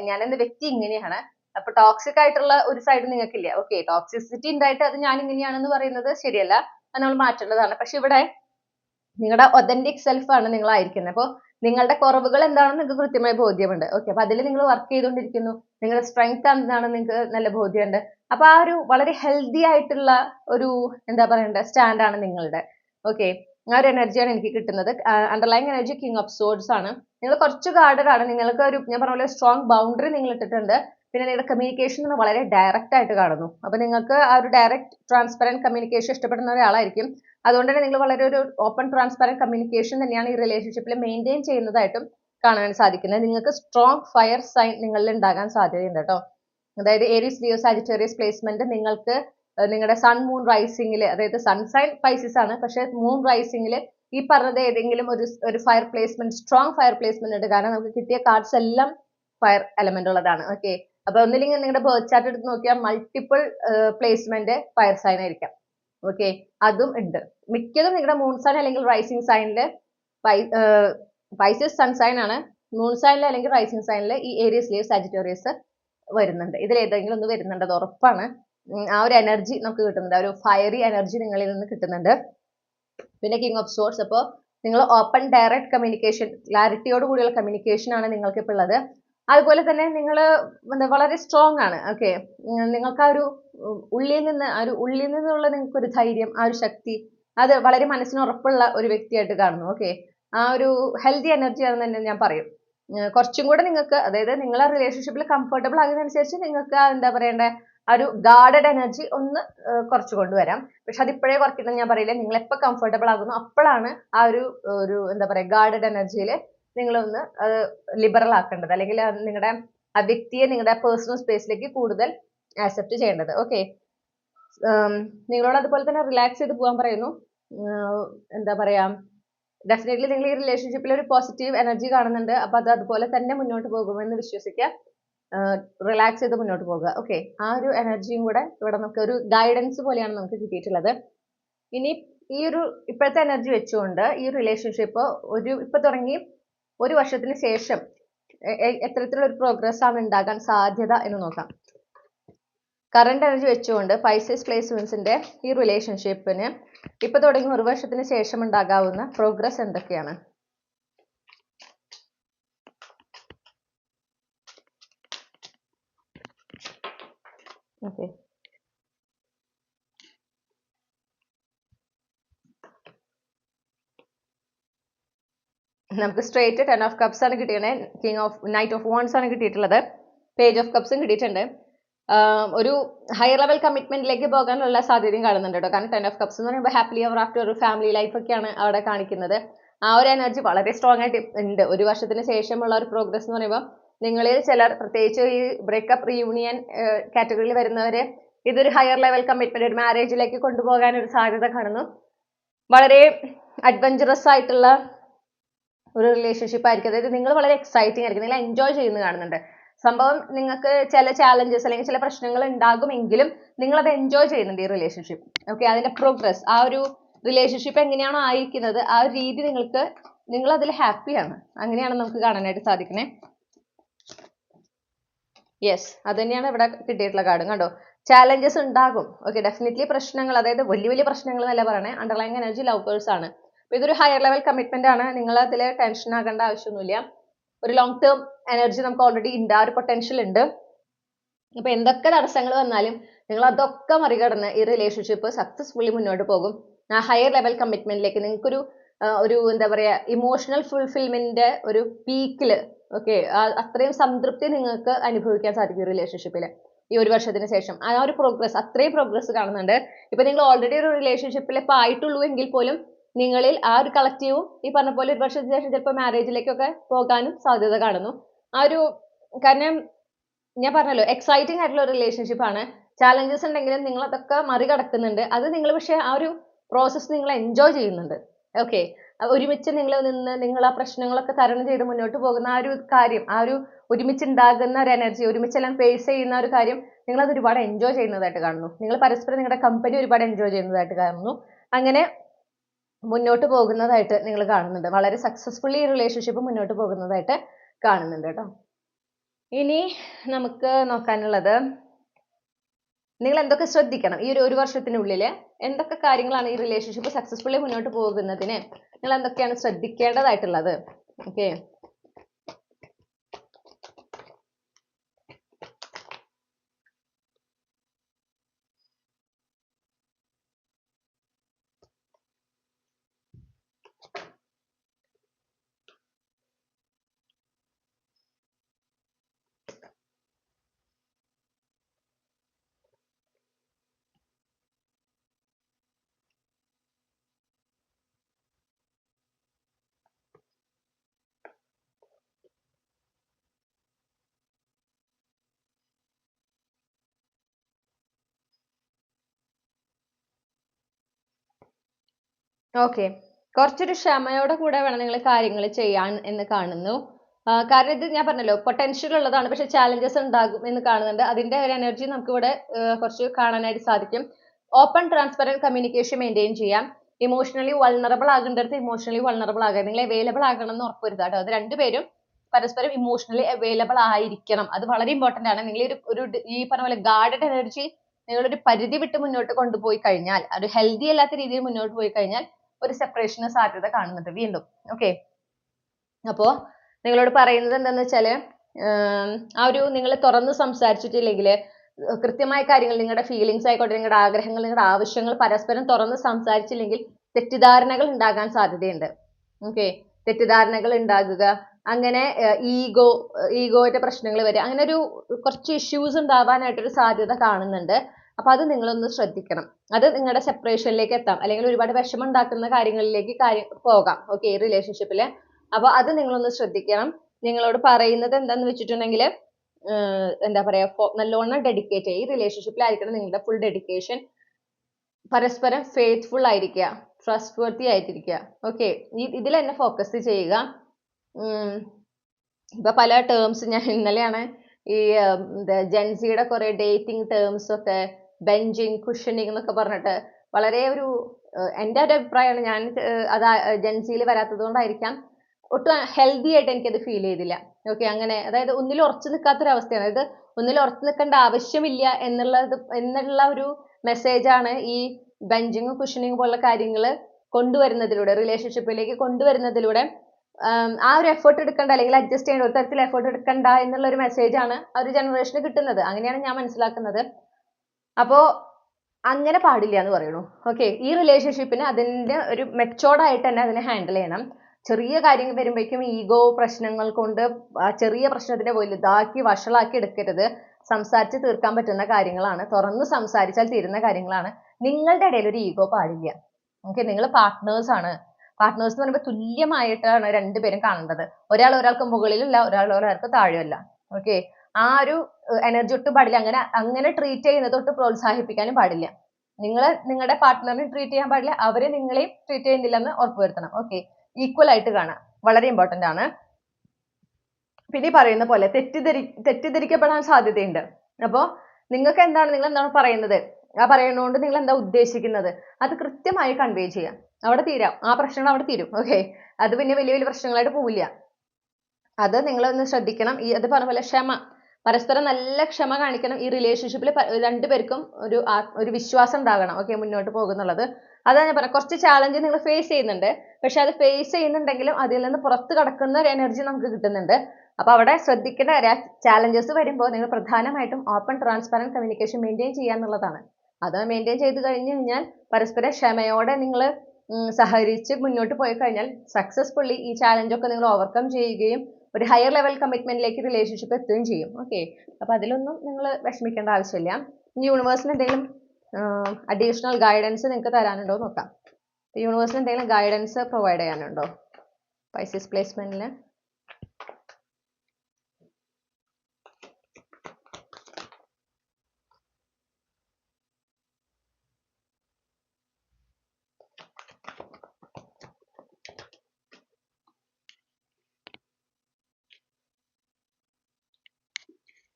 ഞാൻ എന്ന വ്യക്തി ഇങ്ങനെയാണ്. അപ്പൊ ടോക്സിക് ആയിട്ടുള്ള ഒരു സൈഡ് നിങ്ങൾക്കില്ല? ഓക്കെ ടോക്സിസിറ്റി ഉണ്ടായിട്ട് അത് ഞാൻ ഇങ്ങനെയാണെന്ന് പറയുന്നത് ശരിയല്ല. അത് നമ്മൾ മാറ്റേണ്ടതാണ്. പക്ഷെ ഇവിടെ നിങ്ങളുടെ ഒതന്റിക് സെൽഫ് ആണ് നിങ്ങൾ ആയിരിക്കുന്നത് അപ്പോൾ നിങ്ങളുടെ കുറവുകൾ എന്താണെന്ന് നിങ്ങൾക്ക് കൃത്യമായി ബോധ്യമുണ്ട്. ഓക്കെ അപ്പൊ അതിൽ നിങ്ങൾ വർക്ക് ചെയ്തുകൊണ്ടിരിക്കുന്നു. നിങ്ങളുടെ സ്ട്രെങ്ത് എന്താണെന്ന് നിങ്ങൾക്ക് നല്ല ബോധ്യമുണ്ട്. അപ്പൊ ആ ഒരു വളരെ ഹെൽത്തി ആയിട്ടുള്ള ഒരു എന്താ പറയണ്ടേ? സ്റ്റാൻഡ് ആണ് നിങ്ങളുടെ. ഓക്കെ ആ ഒരു എനർജിയാണ് എനിക്ക് കിട്ടുന്നത്. Underlying energy king of swords ആണ്. നിങ്ങൾ കുറച്ച് ഗാർഡഡ് ആണ്. നിങ്ങൾക്ക് ഒരു ഞാൻ പറഞ്ഞ പോലെ സ്ട്രോങ് ബൗണ്ടറി നിങ്ങൾ ഇട്ടിട്ടുണ്ട്. പിന്നെ നിങ്ങളുടെ കമ്മ്യൂണിക്കേഷൻ വളരെ ഡയറക്റ്റ് ആയിട്ട് കാണുന്നു. അപ്പോൾ നിങ്ങൾക്ക് ആ ഒരു ഡയറക്റ്റ് ട്രാൻസ്പെറന്റ് കമ്മ്യൂണിക്കേഷൻ ഇഷ്ടപ്പെടുന്ന ഒരാളായിരിക്കും. അതുകൊണ്ട് തന്നെ നിങ്ങൾ വളരെ ഒരു ഓപ്പൺ ട്രാൻസ്പെറന്റ് കമ്മ്യൂണിക്കേഷൻ തന്നെയാണ് ഈ റിലേഷൻഷിപ്പിൽ മെയിന്റെയിൻ ചെയ്യുന്നതായിട്ടും കാണാൻ സാധിക്കുന്നത്. നിങ്ങൾക്ക് സ്ട്രോങ് ഫയർ സൈൻ നിങ്ങളിൽ ഉണ്ടാകാൻ സാധ്യതയുണ്ട് കേട്ടോ. അതായത് ഏരീസ് ലിയോ സാജിറ്റേറിയസ് പ്ലേസ്മെന്റ് നിങ്ങൾക്ക് നിങ്ങളുടെ സൺ മൂൺ റൈസിംഗിൽ അതായത് സൺ സൈൻ പൈസസ് ആണ്. പക്ഷേ മൂൺ റൈസിംഗിൽ ഈ പറഞ്ഞത് ഏതെങ്കിലും ഒരു ഒരു fire placement strong fire placement ഉണ്ട് കാരണം നമുക്ക് കിട്ടിയ കാർഡ്സ് എല്ലാം ഫയർ എലമെന്റ് ഉള്ളതാണ്. ഓക്കെ അപ്പൊ ഒന്നില്ലെങ്കിൽ നിങ്ങളുടെ ബർത്ത് ചാർട്ട് എടുത്ത് നോക്കിയാൽ മൾട്ടിപ്പിൾ പ്ലേസ്മെന്റ് ഫയർ സൈൻ ആയിരിക്കാം. ഓക്കെ അതും ഉണ്ട്. മിക്കതും നിങ്ങളുടെ മൂൺ സൈൻ അല്ലെങ്കിൽ റൈസിംഗ് സൈനിൽ പൈസസ് സൺ സൈൻ ആണ്. മൂൺ സൈനിൽ അല്ലെങ്കിൽ റൈസിംഗ് സൈനിൽ ഈ ഏരിയസ് ലീവ് സാജിറ്റോറിയസ് വരുന്നുണ്ട്. ഇതിൽ ഏതെങ്കിലും ഒന്ന് വരുന്നുണ്ട് അത് ഉറപ്പാണ്. ആ ഒരു എനർജി നമുക്ക് കിട്ടുന്നുണ്ട്. ആ ഒരു ഫയറി എനർജി നിങ്ങളിൽ നിന്ന് കിട്ടുന്നുണ്ട്. പിന്നെ കിങ് ഓഫ് സോർട്സ് അപ്പോൾ നിങ്ങൾ ഓപ്പൺ ഡയറക്റ്റ് കമ്മ്യൂണിക്കേഷൻ ക്ലാരിറ്റിയോട് കൂടിയുള്ള കമ്മ്യൂണിക്കേഷൻ ആണ് നിങ്ങൾക്ക് ഇപ്പോൾ ഉള്ളത്. അതുപോലെ തന്നെ നിങ്ങൾ വളരെ സ്ട്രോങ് ആണ്. ഓക്കെ നിങ്ങൾക്ക് ആ ഒരു ഉള്ളിൽ നിന്ന് ആ ഒരു ഉള്ളിൽ നിന്നുള്ള നിങ്ങൾക്ക് ഒരു ധൈര്യം ആ ഒരു ശക്തി അത് വളരെ മനസ്സിന് ഉറപ്പുള്ള ഒരു വ്യക്തിയായിട്ട് കാണുന്നു. ഓക്കെ ആ ഒരു ഹെൽത്തി എനർജി ആണെന്ന് തന്നെ ഞാൻ പറയും. കുറച്ചും കൂടെ നിങ്ങൾക്ക് അതായത് നിങ്ങളെ റിലേഷൻഷിപ്പിൽ കംഫർട്ടബിൾ ആകുന്നതനുസരിച്ച് നിങ്ങൾക്ക് എന്താ പറയണ്ടേ ആ ഒരു ഗാർഡഡ് എനർജി ഒന്ന് കുറച്ച് കൊണ്ടുവരാം. പക്ഷെ അതിപ്പോഴേ കുറയ്ക്കണം ഞാൻ പറയില്ല. നിങ്ങൾ എപ്പോൾ കംഫർട്ടബിൾ ആകുന്നു അപ്പോഴാണ് ആ ഒരു ഒരു എന്താ പറയുക ഗാർഡഡ് എനർജിയിൽ നിങ്ങളൊന്ന് ലിബറൽ ആക്കേണ്ടത്. അല്ലെങ്കിൽ നിങ്ങളുടെ ആ വ്യക്തിയെ നിങ്ങളുടെ പേഴ്സണൽ സ്പേസിലേക്ക് കൂടുതൽ ആക്സെപ്റ്റ് ചെയ്യേണ്ടത്. ഓക്കെ നിങ്ങളോട് അതുപോലെ തന്നെ റിലാക്സ് ചെയ്ത് പോകാൻ പറയുന്നു. എന്താ പറയാ ഡെഫിനറ്റ്ലി നിങ്ങൾ ഈ റിലേഷൻഷിപ്പിൽ ഒരു പോസിറ്റീവ് എനർജി കാണുന്നുണ്ട്. അപ്പൊ അത് അതുപോലെ തന്നെ മുന്നോട്ട് പോകുമെന്ന് വിശ്വസിക്കുക റിലാക്സ് ചെയ്ത് മുന്നോട്ട് പോകുക ഓക്കെ ആ ഒരു എനർജിയും കൂടെ ഇവിടെ നമുക്ക് ഒരു ഗൈഡൻസ് പോലെയാണ് നമുക്ക് കിട്ടിയിട്ടുള്ളത്. ഇനി ഈ ഒരു ഇപ്പോഴത്തെ എനർജി വെച്ചുകൊണ്ട് ഈ റിലേഷൻഷിപ്പ് ഒരു ഇപ്പൊ തുടങ്ങി ഒരു വർഷത്തിന് ശേഷം എത്തരത്തിലുള്ള ഒരു പ്രോഗ്രസ് ആണ് ഉണ്ടാകാൻ സാധ്യത എന്ന് നോക്കാം. കറണ്ട് എനർജി വെച്ചുകൊണ്ട് പൈസസ് പ്ലേസ്മെന്റ്സിന്റെ ഈ റിലേഷൻഷിപ്പിന് ഇപ്പൊ തുടങ്ങി ഒരു വർഷത്തിന് ശേഷം ഉണ്ടാകാവുന്ന പ്രോഗ്രസ് എന്തൊക്കെയാണ്? ഓക്കെ നമുക്ക് സ്ട്രേറ്റ് ടെൻ ഓഫ് കപ്സ് ആണ് കിട്ടിയത് king of knight of wands ആണ് കിട്ടിയിട്ടുള്ളത്. പേജ് ഓഫ് കപ്സും കിട്ടിയിട്ടുണ്ട്. ഒരു ഹയർ ലെവൽ കമ്മിറ്റ്മെന്റിലേക്ക് പോകാനുള്ള സാധ്യതയും കാണുന്നുണ്ട് കാരണം ടെൻ ഓഫ് കപ്സ് എന്ന് പറയുമ്പോൾ ഹാപ്പിലി അവർ ആഫ്റ്റർ ഒരു ഫാമിലി ലൈഫ് ഒക്കെയാണ് അവിടെ കാണിക്കുന്നത്. ആ ഒരു എനർജി വളരെ സ്ട്രോങ് ആയിട്ട് ഉണ്ട് ഒരു വർഷത്തിന് ശേഷമുള്ള ഒരു പ്രോഗ്രസ് എന്ന് പറയുമ്പോൾ നിങ്ങളിൽ ചിലർ പ്രത്യേകിച്ച് ഈ ബ്രേക്കപ്പ് റീയൂണിയൻ കാറ്റഗറിയിൽ വരുന്നവര് ഇതൊരു ഹയർ ലെവൽ കമ്മിറ്റ്മെന്റ് ഒരു മാരേജിലേക്ക് കൊണ്ടുപോകാൻ ഒരു സാധ്യത കാണുന്നു. വളരെ അഡ്വഞ്ചറസ് ആയിട്ടുള്ള ഒരു റിലേഷൻഷിപ്പ് ആയിരിക്കും. അതായത് നിങ്ങൾ വളരെ എക്സൈറ്റിംഗ് ആയിരിക്കും. നിങ്ങൾ എൻജോയ് ചെയ്യുന്നത് കാണുന്നുണ്ട്. സംഭവം നിങ്ങൾക്ക് ചില ചാലഞ്ചസ് അല്ലെങ്കിൽ ചില പ്രശ്നങ്ങൾ ഉണ്ടാകുമെങ്കിലും നിങ്ങൾ അത് എൻജോയ് ചെയ്യുന്നുണ്ട് ഈ റിലേഷൻഷിപ്പ് ഓക്കെ അതിന്റെ പ്രോഗ്രസ് ആ ഒരു റിലേഷൻഷിപ്പ് എങ്ങനെയാണോ ആയിരിക്കുന്നത് ആ ഒരു രീതി നിങ്ങൾക്ക് നിങ്ങൾ അതിൽ ഹാപ്പിയാണ് അങ്ങനെയാണ് നമുക്ക് കാണാനായിട്ട് സാധിക്കണേ. യെസ് അതുതന്നെയാണ് ഇവിടെ കിട്ടിയിട്ടുള്ള കാർഡും കണ്ടോ? ചാലഞ്ചസ് ഉണ്ടാകും. ഓക്കെ ഡെഫിനറ്റ്ലി പ്രശ്നങ്ങൾ അതായത് വലിയ വലിയ പ്രശ്നങ്ങൾ എന്നല്ല പറയണേ അണ്ടർലൈൻ എനർജി ലവേഴ്സ് ആണ്. അപ്പോൾ ഇതൊരു ഹയർ ലെവൽ കമ്മിറ്റ്മെന്റ് ആണ്. നിങ്ങൾ അതിൽ ടെൻഷൻ ആകേണ്ട ആവശ്യമൊന്നുമില്ല. ഒരു ലോങ് ടേം എനർജി നമുക്ക് ഓൾറെഡി ഉണ്ട് ആ ഒരു പൊട്ടൻഷ്യൽ ഉണ്ട്. അപ്പൊ എന്തൊക്കെ തടസ്സങ്ങൾ വന്നാലും നിങ്ങൾ അതൊക്കെ മറികടന്ന് ഈ റിലേഷൻഷിപ്പ് സക്സസ്ഫുള്ളി മുന്നോട്ട് പോകും. ആ ഹയർ ലെവൽ കമ്മിറ്റ്മെന്റിലേക്ക് നിങ്ങൾക്കൊരു ഒരു എന്താ പറയാ ഇമോഷണൽ ഫുൾഫിൽമെന്റ് ഒരു പീക്കിൽ ഓക്കെ അത്രയും സംതൃപ്തി നിങ്ങൾക്ക് അനുഭവിക്കാൻ സാധിക്കും റിലേഷൻഷിപ്പിൽ ഈ ഒരു വർഷത്തിന് ശേഷം. ആ ഒരു പ്രോഗ്രസ് അത്രയും പ്രോഗ്രസ് കാണുന്നുണ്ട്. ഇപ്പൊ നിങ്ങൾ ഓൾറെഡി ഒരു റിലേഷൻഷിപ്പിൽ ഇപ്പൊ ആയിട്ടുള്ളൂ എങ്കിൽ പോലും നിങ്ങളിൽ ആ ഒരു കളക്റ്റീവും ഈ പറഞ്ഞ പോലെ ഒരു വർഷത്തിന് ശേഷം ചിലപ്പോൾ മാരേജിലേക്കൊക്കെ പോകാനും സാധ്യത കാണുന്നു. ആ ഒരു കാരണം ഞാൻ പറഞ്ഞല്ലോ എക്സൈറ്റിംഗ് ആയിട്ടുള്ള ഒരു റിലേഷൻഷിപ്പ് ആണ്. ചാലഞ്ചസ് ഉണ്ടെങ്കിലും നിങ്ങൾ അതൊക്കെ മറികടക്കുന്നുണ്ട്. അത് നിങ്ങൾ പക്ഷേ ആ ഒരു പ്രോസസ്സ് നിങ്ങൾ എൻജോയ് ചെയ്യുന്നുണ്ട്. ഓക്കെ ഒരുമിച്ച് നിങ്ങൾ നിന്ന് നിങ്ങൾ ആ പ്രശ്നങ്ങളൊക്കെ തരണം ചെയ്ത് മുന്നോട്ട് പോകുന്ന ആ ഒരു കാര്യം ആ ഒരു ഒരുമിച്ച് ഉണ്ടാകുന്ന ഒരു എനർജി ഒരുമിച്ചെല്ലാം ഫേസ് ചെയ്യുന്ന ഒരു കാര്യം നിങ്ങൾ അത് ഒരുപാട് എൻജോയ് ചെയ്യുന്നതായിട്ട് കാണുന്നു. നിങ്ങൾ പരസ്പരം നിങ്ങളുടെ കമ്പനി ഒരുപാട് എൻജോയ് ചെയ്യുന്നതായിട്ട് കാണുന്നു. അങ്ങനെ മുന്നോട്ട് പോകുന്നതായിട്ട് നിങ്ങൾ കാണുന്നുണ്ട്. വളരെ സക്സസ്ഫുള്ളി റിലേഷൻഷിപ്പ് മുന്നോട്ട് പോകുന്നതായിട്ട് കാണുന്നുണ്ട് കേട്ടോ. ഇനി നമുക്ക് നോക്കാനുള്ളത് നിങ്ങൾ എന്തൊക്കെ ശ്രദ്ധിക്കണം ഈ ഒരു ഒരു വർഷത്തിനുള്ളിൽ എന്തൊക്കെ കാര്യങ്ങളാണ് ഈ റിലേഷൻഷിപ്പ് സക്സസ്ഫുള്ളി മുന്നോട്ട് പോകുന്നതിന് നിങ്ങൾ എന്തൊക്കെയാണ് ശ്രദ്ധിക്കേണ്ടതായിട്ടുള്ളത്? ഓക്കെ ഓക്കെ കുറച്ചൊരു ക്ഷമയോടെ കൂടെ വേണം നിങ്ങൾ കാര്യങ്ങൾ ചെയ്യാൻ എന്ന് കാണുന്നു. കാരണം ഇത് ഞാൻ പറഞ്ഞല്ലോ പൊട്ടൻഷ്യൽ ഉള്ളതാണ് പക്ഷെ ചാലഞ്ചസ് ഉണ്ടാകും എന്ന് കാണുന്നുണ്ട്. അതിന്റെ ഒരു എനർജി നമുക്ക് ഇവിടെ കുറച്ച് കാണാനായിട്ട് സാധിക്കും. ഓപ്പൺ ട്രാൻസ്പെറന്റ് കമ്മ്യൂണിക്കേഷൻ മെയിന്റെയിൻ ചെയ്യാം. ഇമോഷണലി വൾണറബിൾ ആകേണ്ടടുത്ത് ഇമോഷണലി വൾണറബിൾ ആകുക നിങ്ങൾ അവൈലബിൾ ആകണം എന്ന് ഉറപ്പുവരുത്തുക കേട്ടോ. അത് രണ്ടുപേരും പരസ്പരം ഇമോഷണലി അവൈലബിൾ ആയിരിക്കണം. അത് വളരെ ഇമ്പോർട്ടന്റ് ആണ്. നിങ്ങൾ ഒരു ഈ പറഞ്ഞ പോലെ ഗാർഡഡ് എനർജി നിങ്ങളൊരു പരിധി വിട്ട് മുന്നോട്ട് കൊണ്ടുപോയി കഴിഞ്ഞാൽ ഒരു ഹെൽത്തി അല്ലാത്ത രീതിയിൽ മുന്നോട്ട് പോയി കഴിഞ്ഞാൽ ഒരു സെപ്പറേഷന് സാധ്യത കാണുന്നുണ്ട് വീണ്ടും. ഓക്കെ അപ്പോ നിങ്ങളോട് പറയുന്നത് എന്താന്ന് വച്ചാൽ ആഹ് ആ ഒരു നിങ്ങൾ തുറന്ന് സംസാരിച്ചിട്ടില്ലെങ്കിൽ കൃത്യമായ കാര്യങ്ങൾ നിങ്ങളുടെ ഫീലിങ്സ് ആയിക്കോട്ടെ നിങ്ങളുടെ ആഗ്രഹങ്ങൾ നിങ്ങളുടെ ആവശ്യങ്ങൾ പരസ്പരം തുറന്ന് സംസാരിച്ചില്ലെങ്കിൽ തെറ്റിദ്ധാരണകൾ ഉണ്ടാകാൻ സാധ്യതയുണ്ട്. ഓക്കെ തെറ്റിദ്ധാരണകൾ ഉണ്ടാകുക അങ്ങനെ ഈഗോ ഈഗോയുടെ പ്രശ്നങ്ങൾ വരിക അങ്ങനെ ഒരു കുറച്ച് ഇഷ്യൂസ് ഉണ്ടാവാനായിട്ടൊരു സാധ്യത കാണുന്നുണ്ട്. അപ്പൊ അത് നിങ്ങളൊന്ന് ശ്രദ്ധിക്കണം. അത് നിങ്ങളുടെ സെപ്പറേഷനിലേക്ക് എത്താം. അല്ലെങ്കിൽ ഒരുപാട് വിഷമം ഉണ്ടാക്കുന്ന കാര്യങ്ങളിലേക്ക് കാര്യം പോകാം. ഓക്കെ റിലേഷൻഷിപ്പിൽ അപ്പൊ അത് നിങ്ങളൊന്ന് ശ്രദ്ധിക്കണം. നിങ്ങളോട് പറയുന്നത് എന്താന്ന് വെച്ചിട്ടുണ്ടെങ്കിൽ എന്താ പറയാ നല്ലോണം ഡെഡിക്കേറ്റ് ചെയ്യുക ഈ റിലേഷൻഷിപ്പിലായിരിക്കണം നിങ്ങളുടെ ഫുൾ ഡെഡിക്കേഷൻ പരസ്പരം ഫെയ്ത്ത്ഫുൾ ആയിരിക്കുക. ട്രസ്റ്റ് വർത്തി ആയിട്ടിരിക്കുക. ഓക്കെ ഇതിൽ തന്നെ ഫോക്കസ് ചെയ്യുക. ഇപ്പൊ പല ടേംസ് ഞാൻ ഇന്നലെയാണ് ഈ ജെൻസിയുടെ കുറെ ഡേറ്റിംഗ് ടേംസ് ഒക്കെ ബെഞ്ചിങ് കുഷനിങ് എന്നൊക്കെ പറഞ്ഞിട്ട് വളരെ ഒരു എന്റെ ഒരു അഭിപ്രായമാണ്. ഞാൻ അത് ജെൻസിയിൽ വരാത്തത് കൊണ്ടായിരിക്കാം. ഒട്ടും ഹെൽത്തി ആയിട്ട് എനിക്കത് ഫീൽ ചെയ്തില്ല. ഓക്കെ അങ്ങനെ അതായത് ഒന്നിൽ ഉറച്ചു നിൽക്കാത്തൊരവസ്ഥയാണ് അതായത് ഒന്നിൽ ഉറച്ചു നിൽക്കേണ്ട ആവശ്യമില്ല എന്നുള്ളത് എന്നുള്ള ഒരു മെസ്സേജാണ് ഈ ബെഞ്ചിങ് കുഷനിങ് പോലുള്ള കാര്യങ്ങൾ കൊണ്ടുവരുന്നതിലൂടെ റിലേഷൻഷിപ്പിലേക്ക് കൊണ്ടുവരുന്നതിലൂടെ ആ ഒരു എഫേർട്ട് എടുക്കണ്ട അല്ലെങ്കിൽ അഡ്ജസ്റ്റ് ചെയ്യേണ്ട ഒരു തരത്തിൽ എഫേർട്ട് എടുക്കണ്ട എന്നുള്ള ഒരു മെസ്സേജാണ് ആ ഒരു ജനറേഷന് കിട്ടുന്നത്. അങ്ങനെയാണ് ഞാൻ മനസ്സിലാക്കുന്നത്. അപ്പോ അങ്ങനെ പാടില്ല എന്ന് പറയുന്നു. ഓക്കെ ഈ റിലേഷൻഷിപ്പിന് അതിന്റെ ഒരു മെച്ചോർഡ് ആയിട്ട് തന്നെ അതിനെ ഹാൻഡിൽ ചെയ്യണം. ചെറിയ കാര്യങ്ങൾ വരുമ്പോഴേക്കും ഈഗോ പ്രശ്നങ്ങൾ കൊണ്ട് ചെറിയ പ്രശ്നത്തിനെ വലുതാക്കി വഷളാക്കി എടുക്കരുത്. സംസാരിച്ച് തീർക്കാൻ പറ്റുന്ന കാര്യങ്ങളാണ്. തുറന്ന് സംസാരിച്ചാൽ തീരുന്ന കാര്യങ്ങളാണ്. നിങ്ങളുടെ ഇടയിൽ ഒരു ഈഗോ പാടില്ല. ഓക്കെ നിങ്ങൾ പാർട്ട്നേഴ്സ് ആണ്. പാർട്ട്നേഴ്സ് എന്ന് പറയുമ്പോൾ തുല്യമായിട്ടാണ് രണ്ടുപേരും കാണേണ്ടത്. ഒരാൾ ഒരാൾക്ക് മുകളിലല്ല ഒരാൾ ഒരാൾക്ക് താഴെയല്ല. ഓക്കെ ആ ഒരു എനർജി ഒട്ടും പാടില്ല. അങ്ങനെ അങ്ങനെ ട്രീറ്റ് ചെയ്യുന്നത് ഒട്ടും പ്രോത്സാഹിപ്പിക്കാനും പാടില്ല. നിങ്ങൾ നിങ്ങളുടെ പാർട്ട്ണറിനെ ട്രീറ്റ് ചെയ്യാൻ പാടില്ല. അവരെ നിങ്ങളെയും ട്രീറ്റ് ചെയ്യുന്നില്ലെന്ന് ഉറപ്പുവരുത്തണം. ഓക്കെ ഈക്വൽ ആയിട്ട് കാണാം. വളരെ ഇമ്പോർട്ടന്റ് ആണ്. പിന്നെ പറയുന്ന പോലെ തെറ്റിദ്ധരി തെറ്റിദ്ധരിക്കപ്പെടാൻ സാധ്യതയുണ്ട്. അപ്പോൾ നിങ്ങൾക്ക് എന്താണ് നിങ്ങൾ എന്താണ് പറയുന്നത്? ആ പറയുന്നതുകൊണ്ട് നിങ്ങൾ എന്താ ഉദ്ദേശിക്കുന്നത്? അത് കൃത്യമായി കൺവേ ചെയ്യാം. അവിടെ തീരാം. ആ പ്രശ്നങ്ങൾ അവിടെ തീരും. ഓക്കെ അത് പിന്നെ വലിയ വലിയ പ്രശ്നങ്ങളായിട്ട് പോവില്ല. അത് നിങ്ങളൊന്ന് ശ്രദ്ധിക്കണം. ഈ അത് പറഞ്ഞ പോലെ ക്ഷമ. പരസ്പരം നല്ല ക്ഷമ കാണിക്കണം ഈ റിലേഷൻഷിപ്പിൽ രണ്ടുപേർക്കും ഒരു ഒരു വിശ്വാസം ഉണ്ടാകണം. ഓക്കെ മുന്നോട്ട് പോകുന്നുള്ളത്. അതാണ് ഞാൻ പറഞ്ഞത് കുറച്ച് ചാലഞ്ച് നിങ്ങൾ ഫേസ് ചെയ്യുന്നുണ്ട്. പക്ഷെ അത് ഫേസ് ചെയ്യുന്നുണ്ടെങ്കിലും അതിൽ നിന്ന് പുറത്ത് കടക്കുന്ന ഒരു എനർജി നമുക്ക് കിട്ടുന്നുണ്ട്. അപ്പോൾ അവിടെ ശ്രദ്ധിക്കേണ്ട ചാലഞ്ചസ് വരുമ്പോൾ നിങ്ങൾ പ്രധാനമായിട്ടും ഓപ്പൺ ട്രാൻസ്പെറന്റ് കമ്മ്യൂണിക്കേഷൻ മെയിന്റെയിൻ ചെയ്യുക എന്നുള്ളതാണ്. അത് മെയിന്റെയിൻ ചെയ്ത് കഴിഞ്ഞ് കഴിഞ്ഞാൽ പരസ്പര ക്ഷമയോടെ നിങ്ങൾ സഹകരിച്ച് മുന്നോട്ട് പോയി കഴിഞ്ഞാൽ സക്സസ്ഫുള്ളി ഈ ചാലഞ്ചൊക്കെ നിങ്ങൾ ഓവർകം ചെയ്യുകയും ഒരു ഹയർ ലെവൽ കമ്മിറ്റ്മെന്റിലേക്ക് റിലേഷൻഷിപ്പ് എത്തുകയും ചെയ്യും. ഓക്കെ അപ്പൊ അതിലൊന്നും നിങ്ങൾ വിഷമിക്കേണ്ട ആവശ്യമില്ല. യൂണിവേഴ്സിന് എന്തെങ്കിലും അഡീഷണൽ ഗൈഡൻസ് നിങ്ങൾക്ക് തരാനുണ്ടോ നോക്കാം. യൂണിവേഴ്സിന് എന്തെങ്കിലും ഗൈഡൻസ് പ്രൊവൈഡ് ചെയ്യാനുണ്ടോ? പൈസസ് പ്ലേസ്മെന്റിൽ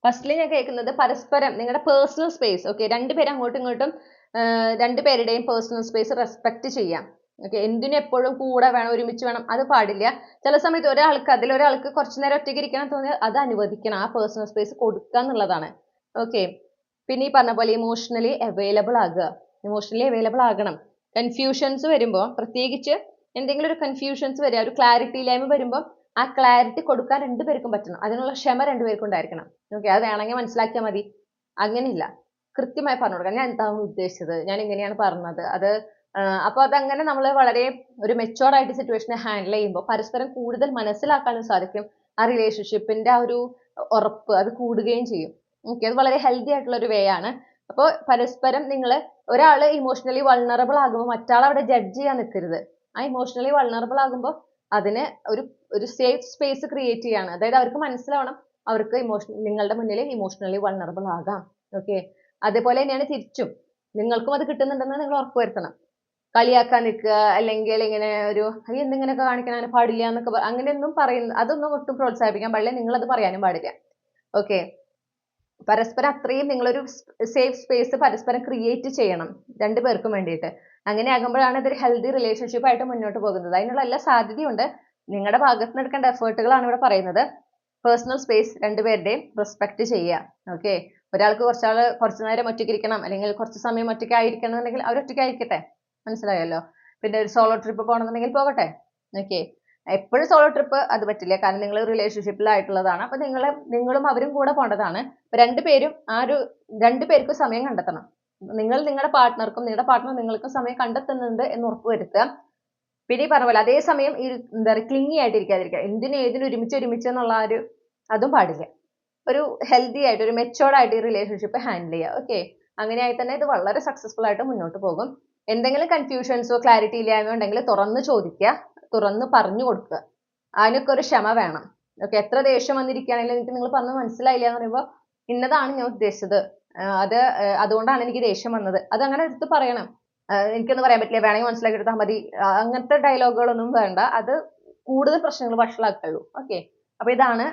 ഫസ്റ്റ്ലി ഞാൻ കേൾക്കുന്നത് പരസ്പരം നിങ്ങളുടെ പേഴ്സണൽ സ്പേസ് ഓക്കെ രണ്ടുപേരും അങ്ങോട്ടും ഇങ്ങോട്ടും രണ്ട് രണ്ടുപേരുടെയും പേഴ്സണൽ സ്പേസ് റെസ്പെക്ട് ചെയ്യാം ഓക്കെ എന്തിനും എപ്പോഴും കൂടെ വേണം ഒരുമിച്ച് വേണം അത് പാടില്ല. ചില സമയത്ത് ഒരാൾക്ക് അതിൽ ഒരാൾക്ക് കുറച്ചു നേരം ഒറ്റയ്ക്ക് ഇരിക്കണം തോന്നിയാൽ അത് അനുവദിക്കണം ആ പേഴ്സണൽ സ്പേസ് കൊടുക്കുക എന്നുള്ളതാണ് ഓക്കെ പിന്നെ ഈ പറഞ്ഞ പോലെ ഇമോഷണലി അവൈലബിൾ ആകുക ഇമോഷണലി അവൈലബിൾ ആകണം. കൺഫ്യൂഷൻസ് വരുമ്പോൾ പ്രത്യേകിച്ച് എന്തെങ്കിലും ഒരു കൺഫ്യൂഷൻസ് വരിക ഒരു ക്ലാരിറ്റി ഇല്ലായ്മ വരുമ്പോൾ ആ ക്ലാരിറ്റി കൊടുക്കാൻ രണ്ടുപേർക്കും പറ്റണം. അതിനുള്ള ക്ഷമ രണ്ടുപേർക്കും ഉണ്ടായിരിക്കണം. ഓക്കെ അത് വേണമെങ്കിൽ മനസ്സിലാക്കിയാൽ മതി. അങ്ങനെയില്ല. കൃത്യമായി പറഞ്ഞു കൊടുക്കാം ഞാൻ എന്താണ് ഉദ്ദേശിച്ചത്? ഞാൻ ഇങ്ങനെയാണ് പറഞ്ഞത്. അത് അപ്പോൾ അതങ്ങനെ നമ്മൾ വളരെ ഒരു മെച്ചുവർഡ് ആയിട്ട് സിറ്റുവേഷനെ ഹാൻഡിൽ ചെയ്യുമ്പോൾ പരസ്പരം കൂടുതൽ മനസ്സിലാക്കാനും സാധിക്കും. ആ റിലേഷൻഷിപ്പിന്റെ ആ ഒരു ഉറപ്പ് അത് കൂടുകയും ചെയ്യും. ഓക്കെ അത് വളരെ ഹെൽത്തി ആയിട്ടുള്ള ഒരു വേ ആണ്. അപ്പോൾ പരസ്പരം നിങ്ങൾ ഒരാൾ ഇമോഷണലി വൾണറബിൾ ആകുമ്പോൾ മറ്റാൾ അവിടെ ജഡ്ജ് ചെയ്യാൻ നിൽക്കരുത്. ആ ഇമോഷണലി വൾണറബിൾ ആകുമ്പോൾ അതിന് ഒരു ഒരു സേഫ് സ്പേസ് ക്രിയേറ്റ് ചെയ്യാണ്. അതായത് അവർക്ക് മനസ്സിലാവണം അവർക്ക് ഇമോഷൻ നിങ്ങളുടെ മുന്നിൽ ഇമോഷണലി വൾണറബിൾ ആകാം. ഓക്കെ അതേപോലെ തന്നെയാണ് തിരിച്ചും. നിങ്ങൾക്കും അത് കിട്ടുന്നുണ്ടെന്ന് നിങ്ങൾ ഉറപ്പുവരുത്തണം കളിയാക്കാൻ നിൽക്കുക അല്ലെങ്കിൽ ഇങ്ങനെ ഒരു അയ്യ എന്തിങ്ങനെയൊക്കെ കാണിക്കാൻ അങ്ങനെ പാടില്ല എന്നൊക്കെ അങ്ങനെയൊന്നും പറയുന്ന അതൊന്നും ഒട്ടും പ്രോത്സാഹിപ്പിക്കാൻ പാടില്ല. അത് പറയാനും പാടില്ല. ഓക്കെ പരസ്പരം അത്രയും നിങ്ങളൊരു സേഫ് സ്പേസ് പരസ്പരം ക്രിയേറ്റ് ചെയ്യണം. രണ്ടുപേർക്കും വേണ്ടിയിട്ട്. അങ്ങനെ ആകുമ്പോഴാണ് ഇതൊരു ഹെൽത്തി റിലേഷൻഷിപ്പ് ആയിട്ട് മുന്നോട്ട് പോകുന്നത്. അതിനുള്ള എല്ലാ സാധ്യതയുണ്ട്. നിങ്ങളുടെ ഭാഗത്ത് നിന്ന് എടുക്കേണ്ട എഫേർട്ടുകളാണ് ഇവിടെ പറയുന്നത്. പേഴ്സണൽ സ്പേസ് രണ്ടുപേരുടെയും റെസ്പെക്ട് ചെയ്യുക. ഓക്കെ ഒരാൾക്ക് കുറച്ചാൾ കുറച്ച് നേരം ഒറ്റയ്ക്ക് ഇരിക്കണം അല്ലെങ്കിൽ കുറച്ച് സമയം ഒറ്റയ്ക്ക് ആയിരിക്കണം എന്നുണ്ടെങ്കിൽ അവർ ഒറ്റയ്ക്ക് ആയിരിക്കട്ടെ മനസ്സിലായല്ലോ? പിന്നെ ഒരു സോളോ ട്രിപ്പ് പോകണമെന്നുണ്ടെങ്കിൽ പോകട്ടെ. ഓക്കെ എപ്പോഴും സോളോ ട്രിപ്പ് അത് പറ്റില്ല. കാരണം നിങ്ങൾ റിലേഷൻഷിപ്പിലായിട്ടുള്ളതാണ് അപ്പൊ നിങ്ങൾ നിങ്ങളും അവരും കൂടെ പോകേണ്ടതാണ്. രണ്ടുപേരും ആ ഒരു രണ്ടുപേർക്കും സമയം കണ്ടെത്തണം. നിങ്ങൾ നിങ്ങളുടെ പാർട്ട്ണർക്കും നിങ്ങളുടെ പാർട്ട്ണർ നിങ്ങൾക്കും സമയം കണ്ടെത്തുന്നുണ്ട് എന്ന് ഉറപ്പുവരുത്തുക. പിന്നെ ഈ പറഞ്ഞ പോലെ അതേ സമയം ഈ എന്താ പറയുക ക്ലിങ്ങി ആയിട്ടിരിക്കാതിരിക്കുക. എന്തിനും ഏതിനും ഒരുമിച്ച് ഒരുമിച്ച് എന്നുള്ള ഒരു അതും പാടില്ല. ഒരു ഹെൽത്തി ആയിട്ട് ഒരു മെച്ചോർഡ് ആയിട്ട് ഈ റിലേഷൻഷിപ്പ് ഹാൻഡിൽ ചെയ്യുക. ഓക്കെ അങ്ങനെയായി തന്നെ ഇത് വളരെ സക്സസ്ഫുൾ ആയിട്ട് മുന്നോട്ട് പോകും. എന്തെങ്കിലും കൺഫ്യൂഷൻസോ ക്ലാരിറ്റി ഇല്ലായ്മ ഉണ്ടെങ്കിൽ തുറന്ന് ചോദിക്കുക. തുറന്ന് പറഞ്ഞു കൊടുക്കുക. അതിനൊക്കെ ഒരു ക്ഷമ വേണം. ഓക്കെ എത്ര ദേഷ്യം വന്നിരിക്കുകയാണെങ്കിലും എനിക്ക് നിങ്ങൾ പറഞ്ഞ് മനസ്സിലായില്ല എന്ന് പറയുമ്പോൾ ഇന്നതാണ് ഞാൻ ഉദ്ദേശിച്ചത്. അത് അതുകൊണ്ടാണ് എനിക്ക് ദേഷ്യം വന്നത്. അത് അങ്ങനെ എടുത്ത് പറയണം. എനിക്കൊന്നും പറയാൻ പറ്റില്ല. വേണമെങ്കിൽ മനസ്സിലാക്കി എടുത്താൽ മതി. അങ്ങനത്തെ ഡയലോഗുകളൊന്നും വേണ്ട. അത് കൂടുതൽ പ്രശ്നങ്ങൾ വഷളാക്കുള്ളൂ. ഓക്കെ. അപ്പോൾ ഇതാണ്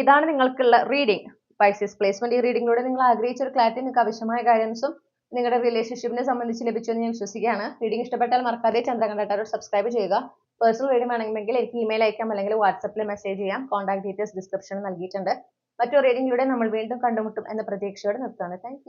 ഇതാണ് നിങ്ങൾക്കുള്ള റീഡിംഗ് പൈസസ് പ്ലേസ്മെന്റ് ഈ റീഡിങ്ങിലൂടെ നിങ്ങൾ ആഗ്രഹിച്ച ഒരു ക്ലാരിറ്റി നിങ്ങൾക്ക് ആവശ്യമായ ഗൈഡൻസും നിങ്ങളുടെ റിലേഷൻഷിപ്പിനെ സംബന്ധിച്ച് ലഭിച്ചു എന്ന് ഞാൻ വിശ്വസിക്കുകയാണ്. റീഡിംഗ് ഇഷ്ടപ്പെട്ടാൽ മറക്കാതെ ചന്ദ്രകണ്ഠാരോട് സബ്സ്ക്രൈബ് ചെയ്യുക. പേഴ്സണൽ റീഡിംഗ് വേണമെങ്കിൽ എനിക്ക് ഇമെയിൽ അയക്കാം അല്ലെങ്കിൽ വാട്സപ്പിൽ മെസ്സേജ് ചെയ്യാം. കോൺടാക്ട് ഡീറ്റെയിൽസ് ഡിസ്ക്രിപ്ഷനിൽ നൽകിയിട്ടുണ്ട്. മറ്റൊരു റീഡിംഗിലൂടെ നമ്മൾ വീണ്ടും കണ്ടുമുട്ടും എന്ന പ്രതീക്ഷയോടെ നിർത്തുകയാണ്. താങ്ക്